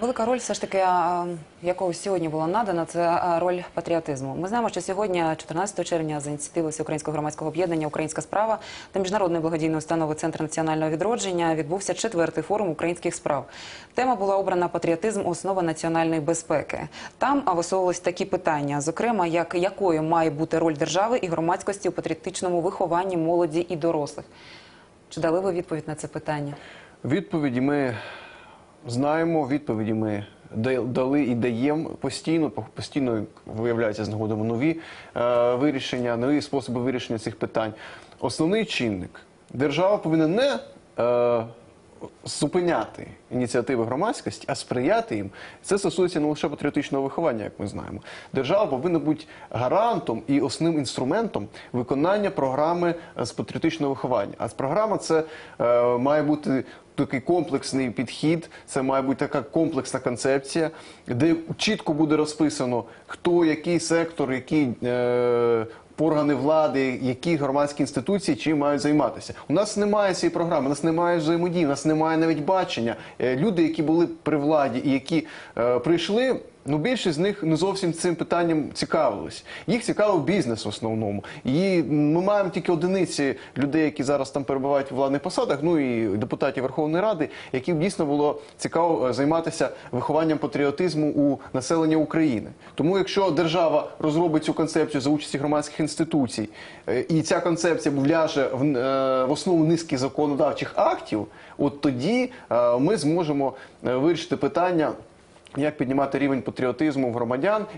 Велика роль все ж таки, якою сьогодні була надана, це роль патріотизму. Ми знаємо, що сьогодні, 14 червня, за ініціативи Всеукраїнського громадського об'єднання Українська справа та міжнародної благодійної установи Центр національного відродження відбувся четвертий форум українських справ. Тема була обрана патріотизм, основа національної безпеки. Там а, висовувались такі питання, зокрема, як якою має бути роль держави і громадськості у патріотичному вихованні молоді і дорослих. Чи дали ви відповідь на це питання? Відповіді ми знаємо, відповіді ми дали і даємо постійно. по- Постійно виявляється, знаходимо нові е, вирішення, нові способи вирішення цих питань. Основний чинник держава повинна не е, зупиняти ініціативи громадськості, а сприяти їм. Це стосується не лише патріотичного виховання, як ми знаємо. Держава повинна бути гарантом і основним інструментом виконання програми з патріотичного виховання. А програма це е, має бути такий комплексний підхід, це має бути така комплексна концепція, де чітко буде розписано, хто який сектор, які е, органи влади, які громадські інституції чим мають займатися. У нас немає цієї програми, у нас немає взаємодії, у нас немає навіть бачення. Е, Люди, які були при владі і які е, прийшли. Ну, більшість з них не зовсім цим питанням цікавились. Їх цікавив бізнес в основному. І ми маємо тільки одиниці людей, які зараз там перебувають у владних посадах, ну і депутатів Верховної Ради, яким дійсно було цікаво е, займатися вихованням патріотизму у населення України. Тому, якщо держава розробить цю концепцію за участі громадських інституцій, е, і ця концепція вляже в, е, в основу низки законодавчих актів, от тоді ми зможемо вирішити питання. Як піднімати рівень патріотизму в громадян